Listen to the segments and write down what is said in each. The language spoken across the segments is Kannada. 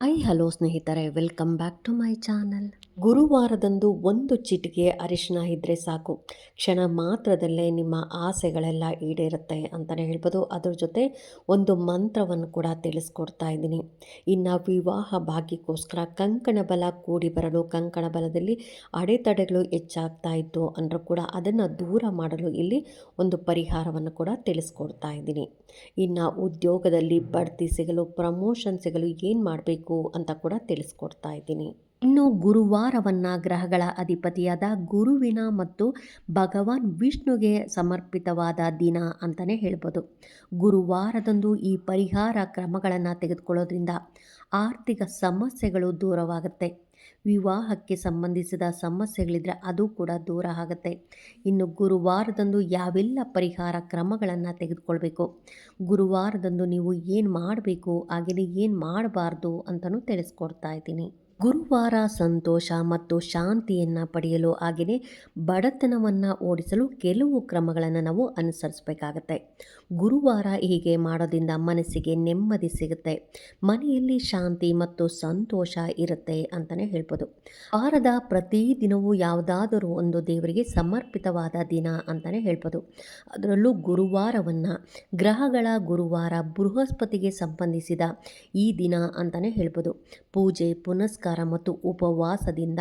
ಐ ಹಲೋ ಸ್ನೇಹಿತರೆ, welcome back to my channel. ಗುರುವಾರದಂದು ಒಂದು ಚಿಟಿಕೆ ಅರಿಶಿನ ಇದ್ದರೆ ಸಾಕು. ಕ್ಷಣ ಮಾತ್ರದಲ್ಲೇ ನಿಮ್ಮ ಆಸೆಗಳೆಲ್ಲ ಈಡೇರುತ್ತೆ ಅಂತಲೇ ಹೇಳ್ಬೋದು. ಅದ್ರ ಜೊತೆ ಒಂದು ಮಂತ್ರವನ್ನು ಕೂಡ ತಿಳಿಸ್ಕೊಡ್ತಾ ಇದ್ದೀನಿ. ಇನ್ನು ವಿವಾಹ ಭಾಗ್ಯಕ್ಕೋಸ್ಕರ ಕಂಕಣ ಬಲ ಕೂಡಿ ಬರಲು, ಕಂಕಣ ಬಲದಲ್ಲಿ ಅಡೆತಡೆಗಳು ಹೆಚ್ಚಾಗ್ತಾ ಇತ್ತು ಅಂದರೂ ಕೂಡ ಅದನ್ನು ದೂರ ಮಾಡಲು ಇಲ್ಲಿ ಒಂದು ಪರಿಹಾರವನ್ನು ಕೂಡ ತಿಳಿಸ್ಕೊಡ್ತಾ ಇದ್ದೀನಿ. ಇನ್ನು ಉದ್ಯೋಗದಲ್ಲಿ ಬಡ್ತಿ ಸಿಗಲು ಪ್ರಮೋಷನ್ ಸಿಗಲು ಏನು ಮಾಡಬೇಕು? ಅಂತ ಕೂಡ ತಿಳಿಸ್ಕೊಡ್ತಾ ಇದ್ದೀನಿ. ಇನ್ನು ಗುರುವಾರವನ್ನು ಗ್ರಹಗಳ ಅಧಿಪತಿಯಾದ ಗುರುವಿನ ಮತ್ತು ಭಗವಾನ್ ವಿಷ್ಣುಗೆ ಸಮರ್ಪಿತವಾದ ದಿನ ಅಂತಲೇ ಹೇಳ್ಬೋದು. ಗುರುವಾರದಂದು ಈ ಪರಿಹಾರ ಕ್ರಮಗಳನ್ನು ತೆಗೆದುಕೊಳ್ಳೋದ್ರಿಂದ ಆರ್ಥಿಕ ಸಮಸ್ಯೆಗಳು ದೂರವಾಗುತ್ತೆ. ವಿವಾಹಕ್ಕೆ ಸಂಬಂಧಿಸಿದ ಸಮಸ್ಯೆಗಳಿದ್ರೆ ಅದು ಕೂಡ ದೂರ ಆಗುತ್ತೆ. ಇನ್ನು ಗುರುವಾರದಂದು ಯಾವೆಲ್ಲ ಪರಿಹಾರ ಕ್ರಮಗಳನ್ನು ತೆಗೆದುಕೊಳ್ಬೇಕು? ಗುರುವಾರದಂದು ನೀವು ಏನು ಮಾಡಬೇಕು? ಹಾಗೆಯೇ ಏನು ಮಾಡಬಾರ್ದು ಅಂತಲೂ ತಿಳಿಸ್ಕೊಡ್ತಾ ಇದ್ದೀನಿ. ಗುರುವಾರ ಸಂತೋಷ ಮತ್ತು ಶಾಂತಿಯನ್ನು ಪಡೆಯಲು ಹಾಗೆಯೇ ಬಡತನವನ್ನು ಓಡಿಸಲು ಕೆಲವು ಕ್ರಮಗಳನ್ನು ನಾವು ಅನುಸರಿಸಬೇಕಾಗತ್ತೆ. ಗುರುವಾರ ಹೀಗೆ ಮಾಡೋದ್ರಿಂದ ಮನಸ್ಸಿಗೆ ನೆಮ್ಮದಿ ಸಿಗುತ್ತೆ. ಮನೆಯಲ್ಲಿ ಶಾಂತಿ ಮತ್ತು ಸಂತೋಷ ಇರುತ್ತೆ ಅಂತಲೇ ಹೇಳ್ಬೋದು. ವಾರದ ಪ್ರತಿ ದಿನವೂ ಯಾವುದಾದರೂ ಒಂದು ದೇವರಿಗೆ ಸಮರ್ಪಿತವಾದ ದಿನ ಅಂತಲೇ ಹೇಳ್ಬೋದು. ಅದರಲ್ಲೂ ಗುರುವಾರವನ್ನು ಗ್ರಹಗಳ ಗುರುವಾರ ಬೃಹಸ್ಪತಿಗೆ ಸಂಬಂಧಿಸಿದ ಈ ದಿನ ಅಂತಲೇ ಹೇಳ್ಬೋದು. ಪೂಜೆ, ಪುನಸ್ಕಾರ ಮತ್ತು ಉಪವಾಸದಿಂದ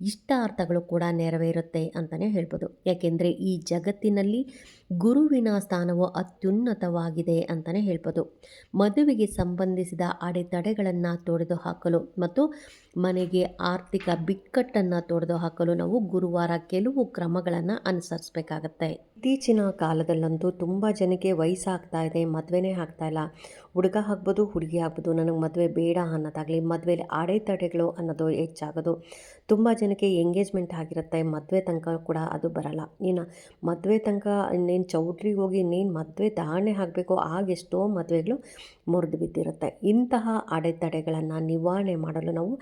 ಇಷ್ಟಾರ್ಥಗಳು ಕೂಡ ನೆರವೇರುತ್ತೆ ಅಂತಲೇ ಹೇಳ್ಬೋದು. ಯಾಕೆಂದರೆ ಈ ಜಗತ್ತಿನಲ್ಲಿ ಗುರುವಿನ ಸ್ಥಾನವು ಅತ್ಯುನ್ನತವಾಗಿದೆ ಅಂತಲೇ ಹೇಳ್ಬೋದು. ಮದುವೆಗೆ ಸಂಬಂಧಿಸಿದ ಅಡೆತಡೆಗಳನ್ನು ತೊಡೆದು ಹಾಕಲು ಮತ್ತು ಮನೆಗೆ ಆರ್ಥಿಕ ಬಿಕ್ಕಟ್ಟನ್ನು ತೊಡೆದು ಹಾಕಲು ನಾವು ಗುರುವಾರ ಕೆಲವು ಕ್ರಮಗಳನ್ನು ಅನುಸರಿಸಬೇಕಾಗತ್ತೆ. ಇತ್ತೀಚಿನ ಕಾಲದಲ್ಲಂತೂ ತುಂಬ ಜನಕ್ಕೆ ವಯಸ್ಸಾಗ್ತಾ ಇದೆ, ಮದುವೆನೇ ಇಲ್ಲ. ಹುಡುಗ ಆಗ್ಬೋದು, ಹುಡುಗಿ ಆಗ್ಬೋದು, ನನಗೆ ಮದುವೆ ಬೇಡ ಅನ್ನೋದಾಗಲಿ ಮದುವೆಯಲ್ಲಿ ಅಡೆತಡೆಗಳು ಅನ್ನೋದು ಹೆಚ್ಚಾಗೋದು. ತುಂಬ ಜನಕ್ಕೆ ಎಂಗೇಜ್ಮೆಂಟ್ ಆಗಿರುತ್ತೆ, ಮದುವೆ ತನಕ ಕೂಡ ಅದು ಬರಲ್ಲ. ಇನ್ನು ಮದುವೆ ತನಕ ಇನ್ನೇನು ಚೌಟ್ರಿಗೆ ಹೋಗಿ ಇನ್ನೇನು ಮದುವೆ ಧಾರಣೆ ಆಗಬೇಕು, ಆಗ ಎಷ್ಟೋ ಮದುವೆಗಳು ಮುರಿದು ಬಿದ್ದಿರುತ್ತೆ. ಇಂತಹ ಅಡೆತಡೆಗಳನ್ನು ನಿವಾರಣೆ ಮಾಡಲು ನಾವು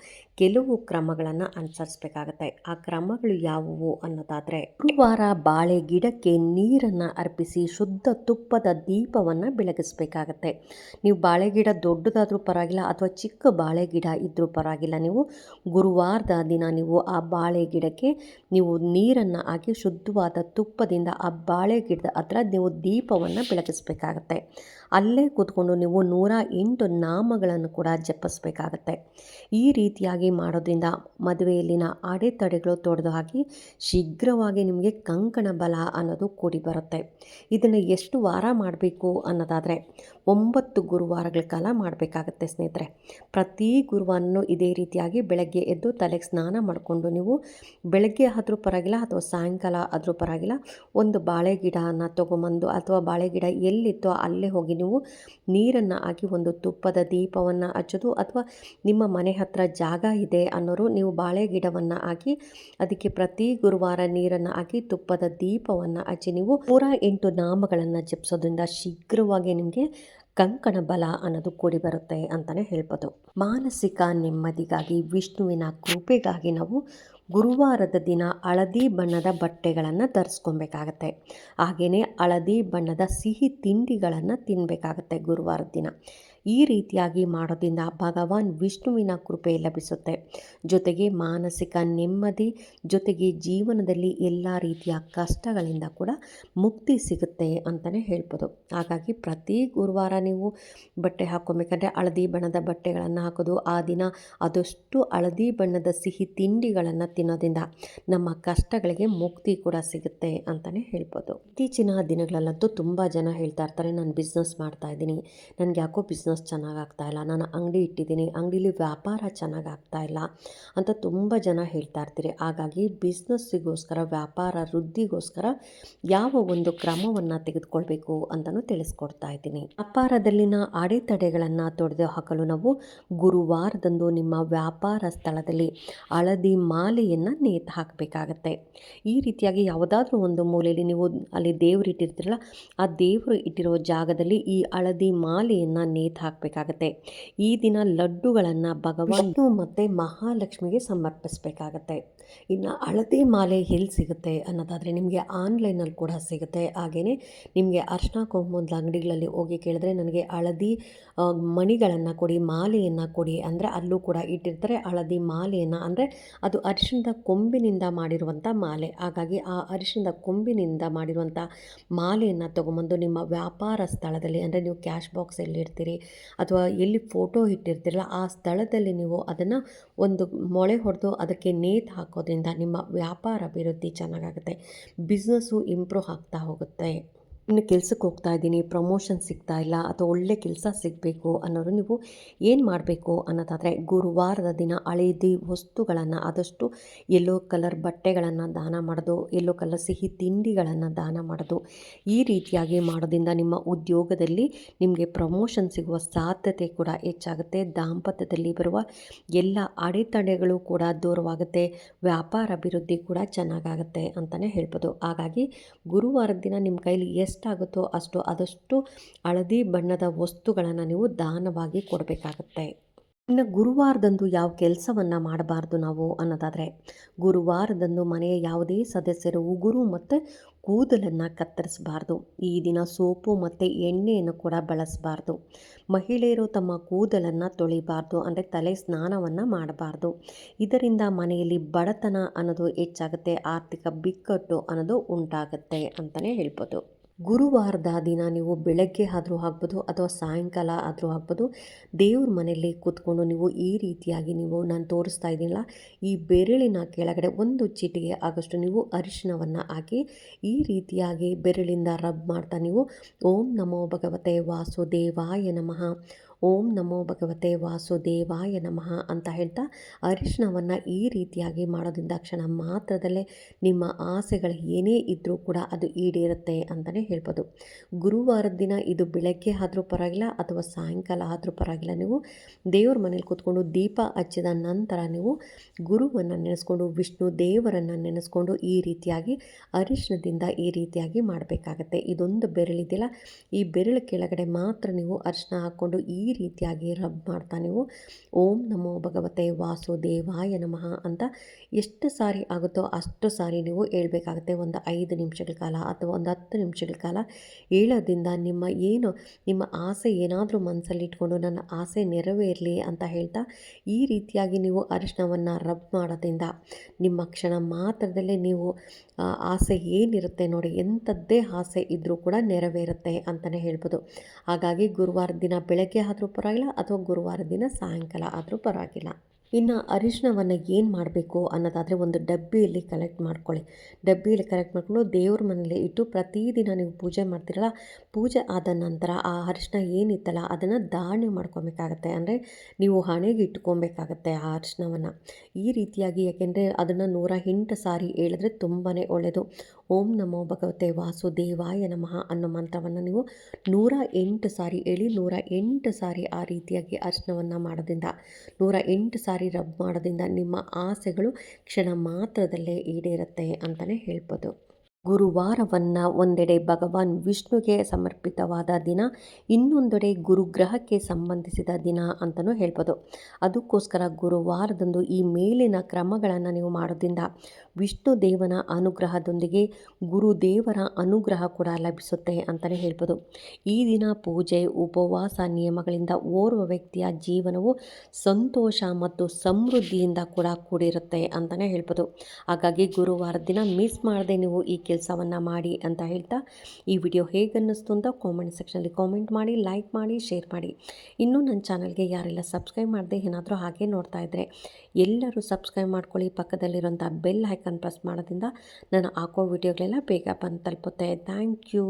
ಕೆಲವು ಕ್ರಮಗಳನ್ನು ಅನುಸರಿಸಬೇಕಾಗತ್ತೆ. ಆ ಕ್ರಮಗಳು ಯಾವುವು ಅನ್ನೋದಾದರೆ ವಾರ ಬಾಳೆ ಗಿಡಕ್ಕೆ ನೀರನ್ನು ಅರ್ಪಿಸಿ ಶುದ್ಧ ತುಪ್ಪದ ದೀಪವನ್ನು ಬೆಳಗಿಸಬೇಕಾಗತ್ತೆ. ನೀವು ಬಾಳೆ ಗಿಡ ದೊಡ್ಡದಾದರೂ ಪರವಾಗಿಲ್ಲ ಅಥವಾ ಚಿಕ್ಕ ಬಾಳೆ ಗಿಡ ಇದ್ದರೂ ಪರವಾಗಿಲ್ಲ. ನೀವು ಗುರುವಾರದ ದಿನ ನೀವು ಆ ಬಾಳೆ ಗಿಡಕ್ಕೆ ನೀವು ನೀರನ್ನು ಹಾಕಿ ಶುದ್ಧವಾದ ತುಪ್ಪದಿಂದ ಆ ಬಾಳೆ ಗಿಡದ ಹತ್ರ ನೀವು ದೀಪವನ್ನು ಬೆಳಗಿಸಬೇಕಾಗತ್ತೆ. ಅಲ್ಲೇ ಕೂತ್ಕೊಂಡು ನೀವು ನೂರ ಎಂಟು ನಾಮಗಳನ್ನು ಕೂಡ ಜಪಿಸ್ಬೇಕಾಗತ್ತೆ. ಈ ರೀತಿಯಾಗಿ ಮಾಡೋದ್ರಿಂದ ಮದುವೆಯಲ್ಲಿನ ಅಡೆತಡೆಗಳು ತೊಡೆದು ಹಾಕಿ ಶೀಘ್ರವಾಗಿ ನಿಮಗೆ ಕಂಕಣ ಬಲ ಅನ್ನೋದು ಕೂಡಿ ಬರುತ್ತೆ. ಇದನ್ನು ಎಷ್ಟು ವಾರ ಮಾಡಬೇಕು ಅನ್ನೋದಾದರೆ ಒಂಬತ್ತು ಗುರುವಾರಗಳ ಕಾಲ ಮಾಡಬೇಕಾಗತ್ತೆ ಸ್ನೇಹಿತರೆ. ಪ್ರತಿ ಗುರುವಾರನೂ ಇದೇ ರೀತಿಯಾಗಿ ಬೆಳಗ್ಗೆ ಎದ್ದು ತಲೆಗೆ ಸ್ನಾನ ಮಾಡಿಕೊಂಡು ನೀವು ಬೆಳಗ್ಗೆ ಆದರೂ ಪರವಾಗಿಲ್ಲ ಅಥವಾ ಸಾಯಂಕಾಲ ಆದರೂ ಪರವಾಗಿಲ್ಲ ಒಂದು ಬಾಳೆ ಗಿಡನ ತೊಗೊಂಬಂದು ಅಥವಾ ಬಾಳೆ ಗಿಡ ಎಲ್ಲಿತ್ತೋ ಅಲ್ಲೇ ಹೋಗಿ ನೀವು ನೀರನ್ನು ಹಾಕಿ ಒಂದು ತುಪ್ಪದ ದೀಪವನ್ನು ಹಚ್ಚೋದು ಅಥವಾ ನಿಮ್ಮ ಮನೆ ಹತ್ರ ಜಾಗ ಇದೆ ಅನ್ನೋರು ನೀವು ಬಾಳೆ ಗಿಡವನ್ನು ಹಾಕಿ ಅದಕ್ಕೆ ಪ್ರತಿ ಗುರುವಾರ ನೀರನ್ನು ಹಾಕಿ ತುಪ್ಪದ ದೀಪವನ್ನು ಹಚ್ಚಿ ನೀವು ನೂರ ಎಂಟು ನಾಮಗಳನ್ನು ಜಪಿಸೋದ್ರಿಂದ ಶೀಘ್ರವಾಗಿ ನಿಮಗೆ ಕಂಕಣ ಬಲ ಅನ್ನೋದು ಕೂಡಿ ಬರುತ್ತೆ ಅಂತಲೇ ಹೇಳ್ಬೋದು. ಮಾನಸಿಕ ನೆಮ್ಮದಿಗಾಗಿ, ವಿಷ್ಣುವಿನ ಕೃಪೆಗಾಗಿ ನಾವು ಗುರುವಾರದ ದಿನ ಹಳದಿ ಬಣ್ಣದ ಬಟ್ಟೆಗಳನ್ನು ಧರಿಸ್ಕೊಬೇಕಾಗತ್ತೆ. ಹಾಗೆಯೇ ಹಳದಿ ಬಣ್ಣದ ಸಿಹಿ ತಿಂಡಿಗಳನ್ನು ತಿನ್ನಬೇಕಾಗತ್ತೆ ಗುರುವಾರದ ದಿನ. ಈ ರೀತಿಯಾಗಿ ಮಾಡೋದ್ರಿಂದ ಭಗವಾನ್ ವಿಷ್ಣುವಿನ ಕೃಪೆ ಲಭಿಸುತ್ತೆ. ಜೊತೆಗೆ ಮಾನಸಿಕ ನೆಮ್ಮದಿ, ಜೊತೆಗೆ ಜೀವನದಲ್ಲಿ ಎಲ್ಲ ರೀತಿಯ ಕಷ್ಟಗಳಿಂದ ಕೂಡ ಮುಕ್ತಿ ಸಿಗುತ್ತೆ ಅಂತಲೇ ಹೇಳ್ಬೋದು. ಹಾಗಾಗಿ ಪ್ರತಿ ಗುರುವಾರ ನೀವು ಬಟ್ಟೆ ಹಾಕ್ಕೊಬೇಕಂದ್ರೆ ಹಳದಿ ಬಣ್ಣದ ಬಟ್ಟೆಗಳನ್ನು ಹಾಕೋದು, ಆ ದಿನ ಆದಷ್ಟು ಹಳದಿ ಬಣ್ಣದ ಸಿಹಿ ತಿಂಡಿಗಳನ್ನು ತಿನ್ನೋದ್ರಿಂದ ನಮ್ಮ ಕಷ್ಟಗಳಿಗೆ ಮುಕ್ತಿ ಕೂಡ ಸಿಗುತ್ತೆ ಅಂತಲೇ ಹೇಳ್ಬೋದು. ಇತ್ತೀಚಿನ ದಿನಗಳಲ್ಲಂತೂ ತುಂಬ ಜನ ಹೇಳ್ತಾ ಇರ್ತಾರೆ, ನಾನು ಬಿಸ್ನೆಸ್ ಮಾಡ್ತಾ ಇದ್ದೀನಿ. ನನಗೆ ಯಾಕೋ ಬಿಸ್ನೆಸ್ ಚೆನ್ನಾಗಿ ಆಗ್ತಾಯಿಲ್ಲ ನಾನು ಅಂಗಡಿ ಇಟ್ಟಿದ್ದೀನಿ. ಅಂಗಡೀಲಿ ವ್ಯಾಪಾರ ಚೆನ್ನಾಗಿ ಇಲ್ಲ ಅಂತ ತುಂಬ ಜನ ಹೇಳ್ತಾ ಇರ್ತೀರಿ. ಹಾಗಾಗಿ ಬಿಸ್ನೆಸ್ಸಿಗೋಸ್ಕರ, ವ್ಯಾಪಾರ ವೃದ್ಧಿಗೋಸ್ಕರ ಯಾವ ಒಂದು ಕ್ರಮವನ್ನು ತೆಗೆದುಕೊಳ್ಬೇಕು ಅಂತಲೂ ತಿಳಿಸ್ಕೊಡ್ತಾ ಇದ್ದೀನಿ. ವ್ಯಾಪಾರದಲ್ಲಿನ ಅಡೆತಡೆಗಳನ್ನು ತೊಡೆದು ಹಾಕಲು ನಾವು ಗುರುವಾರದಂದು ನಿಮ್ಮ ವ್ಯಾಪಾರ ಸ್ಥಳದಲ್ಲಿ ಹಳದಿ ಮಾಲೆಯನ್ನು ನೇತು ಹಾಕಬೇಕಾಗತ್ತೆ. ಈ ರೀತಿಯಾಗಿ ಯಾವುದಾದ್ರೂ ಒಂದು ಮೂಲೆಯಲ್ಲಿ ನೀವು ಅಲ್ಲಿ ದೇವರು ಇಟ್ಟಿರ್ತೀರಲ್ಲ, ಆ ದೇವರು ಇಟ್ಟಿರೋ ಜಾಗದಲ್ಲಿ ಈ ಹಳದಿ ಮಾಲೆಯನ್ನು ನೇತು ಹಾಕಬೇಕಾಗತ್ತೆ. ಈ ದಿನ ಲಡ್ಡುಗಳನ್ನು ಭಗವಾನ್ ಮತ್ತು ಮಹಾಲಕ್ಷ್ಮಿಗೆ ಸಮರ್ಪಿಸಬೇಕಾಗತ್ತೆ. ಇನ್ನು ಹಳದಿ ಮಾಲೆ ಎಲ್ಲಿ ಸಿಗುತ್ತೆ ಅನ್ನೋದಾದರೆ ನಿಮಗೆ ಆನ್ಲೈನಲ್ಲಿ ಕೂಡ ಸಿಗುತ್ತೆ. ಹಾಗೆಯೇ ನಿಮಗೆ ಅರ್ಶನ ಕೊಂಬೊಂದು ಅಂಗಡಿಗಳಲ್ಲಿ ಹೋಗಿ ಕೇಳಿದ್ರೆ ನನಗೆ ಹಳದಿ ಮಣಿಗಳನ್ನು ಕೊಡಿ, ಮಾಲೆಯನ್ನು ಕೊಡಿ ಅಂದರೆ ಅಲ್ಲೂ ಕೂಡ ಇಟ್ಟಿರ್ತಾರೆ. ಹಳದಿ ಮಾಲೆಯನ್ನು ಅಂದರೆ ಅದು ಅರಿಶಿಣದ ಕೊಂಬಿನಿಂದ ಮಾಡಿರುವಂಥ ಮಾಲೆ. ಹಾಗಾಗಿ ಆ ಅರಿಶಿಣದ ಕೊಂಬಿನಿಂದ ಮಾಡಿರುವಂಥ ಮಾಲೆಯನ್ನು ತೊಗೊಂಬಂದು ನಿಮ್ಮ ವ್ಯಾಪಾರ ಸ್ಥಳದಲ್ಲಿ ಅಂದರೆ ನೀವು ಕ್ಯಾಶ್ ಬಾಕ್ಸ್ ಎಲ್ಲಿರ್ತೀರಿ ಅಥವಾ ಎಲ್ಲಿ ಫೋಟೋ ಇಟ್ಟಿರ್ತೀರಲ್ಲ ಆ ಸ್ಥಳದಲ್ಲಿ ನೀವು ಅದನ್ನು ಒಂದು ಮೊಳೆ ಹೊಡೆದು ಅದಕ್ಕೆ ನೇತು ಹಾಕೋದ್ರಿಂದ ನಿಮ್ಮ ವ್ಯಾಪಾರ ಅಭಿವೃದ್ಧಿ ಚೆನ್ನಾಗಾಗುತ್ತೆ. ಬಿಸ್ನೆಸ್ಸು ಇಂಪ್ರೂವ್ ಆಗ್ತಾ ಹೋಗುತ್ತೆ. ಇನ್ನು ಕೆಲಸಕ್ಕೆ ಹೋಗ್ತಾ ಇದ್ದೀನಿ ಪ್ರಮೋಷನ್ ಸಿಗ್ತಾ ಇಲ್ಲ ಅಥವಾ ಒಳ್ಳೆ ಕೆಲಸ ಸಿಗಬೇಕು ಅನ್ನೋರು ನೀವು ಏನು ಮಾಡಬೇಕು ಅನ್ನೋದಾದರೆ ಗುರುವಾರದ ದಿನ ಅಳೆದಿ ವಸ್ತುಗಳನ್ನು, ಆದಷ್ಟು ಎಲ್ಲೋ ಕಲರ್ ಬಟ್ಟೆಗಳನ್ನು ದಾನ ಮಾಡೋದು ಎಲ್ಲೋ ಕಲರ್ ಸಿಹಿ ತಿಂಡಿಗಳನ್ನು ದಾನ ಮಾಡೋದು ಈ ರೀತಿಯಾಗಿ ಮಾಡೋದ್ರಿಂದ ನಿಮ್ಮ ಉದ್ಯೋಗದಲ್ಲಿ ನಿಮಗೆ ಪ್ರಮೋಷನ್ ಸಿಗುವ ಸಾಧ್ಯತೆ ಕೂಡ ಹೆಚ್ಚಾಗುತ್ತೆ. ದಾಂಪತ್ಯದಲ್ಲಿ ಬರುವ ಎಲ್ಲ ಅಡೆತಡೆಗಳು ಕೂಡ ದೂರವಾಗುತ್ತೆ. ವ್ಯಾಪಾರ ಅಭಿವೃದ್ಧಿ ಕೂಡ ಚೆನ್ನಾಗಾಗುತ್ತೆ ಅಂತಲೇ ಹೇಳ್ಬೋದು. ಹಾಗಾಗಿ ಗುರುವಾರದ ದಿನ ನಿಮ್ಮ ಕೈಲಿ ಎಷ್ಟು ಎಷ್ಟಾಗುತ್ತೋ ಅಷ್ಟು ಆದಷ್ಟು ಹಳದಿ ಬಣ್ಣದ ವಸ್ತುಗಳನ್ನು ನೀವು ದಾನವಾಗಿ ಕೊಡಬೇಕಾಗತ್ತೆ. ಇನ್ನು ಗುರುವಾರದಂದು ಯಾವ ಕೆಲಸವನ್ನು ಮಾಡಬಾರ್ದು ನಾವು ಅನ್ನೋದಾದರೆ, ಗುರುವಾರದಂದು ಮನೆಯ ಯಾವುದೇ ಸದಸ್ಯರು, ಉಗುರು ಮತ್ತು ಕೂದಲನ್ನು ಕತ್ತರಿಸಬಾರ್ದು. ಈ ದಿನ ಸೋಪು ಮತ್ತು ಎಣ್ಣೆಯನ್ನು ಕೂಡ ಬಳಸಬಾರ್ದು. ಮಹಿಳೆಯರು ತಮ್ಮ ಕೂದಲನ್ನು ತೊಳಿಬಾರ್ದು, ಅಂದರೆ ತಲೆ ಸ್ನಾನವನ್ನು ಮಾಡಬಾರ್ದು. ಇದರಿಂದ ಮನೆಯಲ್ಲಿ ಬಡತನ ಅನ್ನೋದು ಹೆಚ್ಚಾಗುತ್ತೆ, ಆರ್ಥಿಕ ಬಿಕ್ಕಟ್ಟು ಅನ್ನೋದು ಉಂಟಾಗುತ್ತೆ ಅಂತಲೇ ಹೇಳ್ಬೋದು. ಗುರುವಾರದ ದಿನ ನೀವು ಬೆಳಗ್ಗೆ ಆದರೂ ಆಗ್ಬೋದು ಅಥವಾ ಸಾಯಂಕಾಲ ಆದರೂ ಆಗ್ಬೋದು, ದೇವ್ರ ಮನೆಯಲ್ಲಿ ಕೂತ್ಕೊಂಡು ನೀವು ಈ ರೀತಿಯಾಗಿ ನೀವು ನಾನು ತೋರಿಸ್ತಾ ಇದ್ದೀನಲ್ಲ, ಈ ಬೆರಳಿನ ಕೆಳಗಡೆ ಒಂದು ಚಿಟಿಗೆ ಆಗಷ್ಟು ನೀವು ಅರಿಶಿನವನ್ನು ಹಾಕಿ, ಈ ರೀತಿಯಾಗಿ ಬೆರಳಿಂದ ರಬ್ ಮಾಡ್ತಾ ನೀವು, ಓಂ ನಮೋ ಭಗವತೆ ವಾಸುದೇವಾಯ ನಮಃ. ಓಂ ನಮೋ ಭಗವತೆ ವಾಸುದೇವಾಯ ನಮಃ ಅಂತ ಹೇಳ್ತಾ ಅರಿಶಿನವನ್ನು ಈ ರೀತಿಯಾಗಿ ಮಾಡೋದ್ರಿಂದ ಕ್ಷಣ ಮಾತ್ರದಲ್ಲೇ ನಿಮ್ಮ ಆಸೆಗಳು ಏನೇ ಇದ್ದರೂ ಕೂಡ ಅದು ಈಡೇರುತ್ತೆ ಅಂತಲೇ ಹೇಳ್ಬೋದು. ಗುರುವಾರದ ದಿನ ಇದು ಬೆಳಗ್ಗೆ ಆದರೂ ಪರವಾಗಿಲ್ಲ ಅಥವಾ ಸಾಯಂಕಾಲ ಆದರೂ ಪರವಾಗಿಲ್ಲ. ನೀವು ದೇವ್ರ ಮನೇಲಿ ಕೂತ್ಕೊಂಡು ದೀಪ ಹಚ್ಚಿದ ನಂತರ ನೀವು ಗುರುವನ್ನು ನೆನೆಸ್ಕೊಂಡು ವಿಷ್ಣು ದೇವರನ್ನು ನೆನೆಸ್ಕೊಂಡು ಈ ರೀತಿಯಾಗಿ ಅರಿಶಿನದಿಂದ ಈ ರೀತಿಯಾಗಿ ಮಾಡಬೇಕಾಗತ್ತೆ. ಇದೊಂದು ಬೆರಳಿದೆಯಲ್ಲ, ಈ ಬೆರಳು ಕೆಳಗಡೆ ಮಾತ್ರ ನೀವು ಅರಿಶಿನ ಹಾಕ್ಕೊಂಡು ಈ ರೀತಿಯಾಗಿ ರಬ್ ಮಾಡ್ತಾ ನೀವು. ಓಂ ನಮೋ ಭಗವತೆ ವಾಸುದೇವಾಯ ನಮಃ ಅಂತ ಎಷ್ಟು ಸಾರಿ ಆಗುತ್ತೋ ಅಷ್ಟು ಸಾರಿ ನೀವು ಹೇಳ್ಬೇಕಾಗುತ್ತೆ. ಒಂದು ಐದು ನಿಮಿಷಗಳ ಕಾಲ ಅಥವಾ ಒಂದು ಹತ್ತು ನಿಮಿಷಗಳ ಕಾಲ ಹೇಳೋದ್ರಿಂದ ನಿಮ್ಮ ಏನು, ನಿಮ್ಮ ಆಸೆ ಏನಾದರೂ ಮನಸ್ಸಲ್ಲಿ ಇಟ್ಕೊಂಡು ನನ್ನ ಆಸೆ ನೆರವೇರಲಿ ಅಂತ ಹೇಳ್ತಾ ಈ ರೀತಿಯಾಗಿ ನೀವು ಅರಿಶಿನವನ್ನು ರಬ್ ಮಾಡೋದ್ರಿಂದ ನಿಮ್ಮ ಕ್ಷಣ ಮಾತ್ರದಲ್ಲೇ ನೀವು ಆಸೆ ಏನಿರುತ್ತೆ ನೋಡಿ ಎಂಥದ್ದೇ ಆಸೆ ಇದ್ದರೂ ಕೂಡ ನೆರವೇರುತ್ತೆ ಅಂತಲೇ ಹೇಳ್ಬೋದು. ಹಾಗಾಗಿ ಗುರುವಾರ ದಿನ ಬೆಳಗ್ಗೆ ಆದರೂ ಪರವಾಗಿಲ್ಲ ಅಥವಾ ಗುರುವಾರ ದಿನ ಸಾಯಂಕಾಲ ಆದರೂ ಪರವಾಗಿಲ್ಲ. ಇನ್ನು ಅರಿಶಿನವನ್ನು ಏನು ಮಾಡಬೇಕು ಅನ್ನೋದಾದರೆ ಒಂದು ಡಬ್ಬಿಯಲ್ಲಿ ಕಲೆಕ್ಟ್ ಮಾಡ್ಕೊಳ್ಳಿ. ಡಬ್ಬಿಯಲ್ಲಿ ಕಲೆಕ್ಟ್ ಮಾಡಿಕೊಂಡು ದೇವ್ರ ಮನೇಲಿ ಇಟ್ಟು ಪ್ರತಿದಿನ ನೀವು ಪೂಜೆ ಮಾಡ್ತೀರಲ್ಲ, ಪೂಜೆ ಆದ ನಂತರ ಆ ಅರಿಶಿನ ಏನಿತ್ತಲ್ಲ ಅದನ್ನು ಧಾರಣೆ ಮಾಡ್ಕೊಬೇಕಾಗತ್ತೆ. ಅಂದರೆ ನೀವು ಹಣೆಗೆ ಇಟ್ಕೊಬೇಕಾಗತ್ತೆ ಆ ಅರಿಶಿನವನ್ನು ಈ ರೀತಿಯಾಗಿ ಯಾಕೆಂದರೆ ಅದನ್ನು ನೂರ ಎಂಟು ಸಾರಿ ಹೇಳಿದ್ರೆ ತುಂಬಾ ಒಳ್ಳೆಯದು ಓಂ ನಮೋ ಭಗವತೆ ವಾಸುದೇವಾಯ ನಮಃ ಅನ್ನೋ ಮಂತ್ರವನ್ನು ನೀವು ನೂರ ಎಂಟು ಸಾರಿ ಹೇಳಿ ನೂರ ಎಂಟು ಸಾರಿ ಆ ರೀತಿಯಾಗಿ ಅರ್ಶನವನ್ನು ಮಾಡೋದ್ರಿಂದ ನೂರ ಎಂಟು ರಬ್ ಮಾಡೋದ್ರಿಂದ ನಿಮ್ಮ ಆಸೆಗಳು ಕ್ಷಣ ಮಾತ್ರದಲ್ಲೇ ಈಡೇರುತ್ತೆ ಅಂತಲೇ ಹೇಳ್ಬೋದು. ಗುರುವಾರವನ್ನು ಒಂದೆಡೆ ಭಗವಾನ್ ವಿಷ್ಣುಗೆ ಸಮರ್ಪಿತವಾದ ದಿನ, ಇನ್ನೊಂದೆಡೆ ಗುರುಗ್ರಹಕ್ಕೆ ಸಂಬಂಧಿಸಿದ ದಿನ ಅಂತಲೂ ಹೇಳ್ಬೋದು. ಅದಕ್ಕೋಸ್ಕರ ಗುರುವಾರದಂದು ಈ ಮೇಲಿನ ಕ್ರಮಗಳನ್ನು ನೀವು ಮಾಡೋದ್ರಿಂದ ವಿಷ್ಣು ದೇವನ ಅನುಗ್ರಹದೊಂದಿಗೆ ಗುರುದೇವರ ಅನುಗ್ರಹ ಕೂಡ ಲಭಿಸುತ್ತೆ ಅಂತಲೇ ಹೇಳ್ಬೋದು. ಈ ದಿನ ಪೂಜೆ, ಉಪವಾಸ ನಿಯಮಗಳಿಂದ ಓರ್ವ ವ್ಯಕ್ತಿಯ ಜೀವನವು ಸಂತೋಷ ಮತ್ತು ಸಮೃದ್ಧಿಯಿಂದ ಕೂಡ ಕೂಡಿರುತ್ತೆ ಅಂತಲೇ ಹೇಳ್ಬೋದು. ಹಾಗಾಗಿ ಗುರುವಾರದ ದಿನ ಮಿಸ್ ಮಾಡದೆ ನೀವು ಈ ಕೆಲಸವನ್ನು ಮಾಡಿ ಅಂತ ಹೇಳ್ತಾ ಈ ವಿಡಿಯೋ ಹೇಗೆ ಅನ್ನಿಸ್ತು ಅಂತ ಕಾಮೆಂಟ್ ಸೆಕ್ಷನಲ್ಲಿ ಕಾಮೆಂಟ್ ಮಾಡಿ ಲೈಕ್ ಮಾಡಿ ಶೇರ್ ಮಾಡಿ. ಇನ್ನೂ ನನ್ನ ಚಾನಲ್ಗೆ ಯಾರೆಲ್ಲ ಸಬ್ಸ್ಕ್ರೈಬ್ ಮಾಡದೆ ಏನಾದರೂ ಹಾಗೆ ನೋಡ್ತಾ ಇದ್ದರೆ ಎಲ್ಲರೂ ಸಬ್ಸ್ಕ್ರೈಬ್ ಮಾಡ್ಕೊಳ್ಳಿ. ಪಕ್ಕದಲ್ಲಿರುವಂಥ ಬೆಲ್ ಐಕನ್ ಪ್ರೆಸ್ ಮಾಡೋದ್ರಿಂದ ನಾನು ಹಾಕೋ ವಿಡಿಯೋಗಳೆಲ್ಲ ಬೇಗ ಬಂದು ತಲುಪುತ್ತೆ. Thank you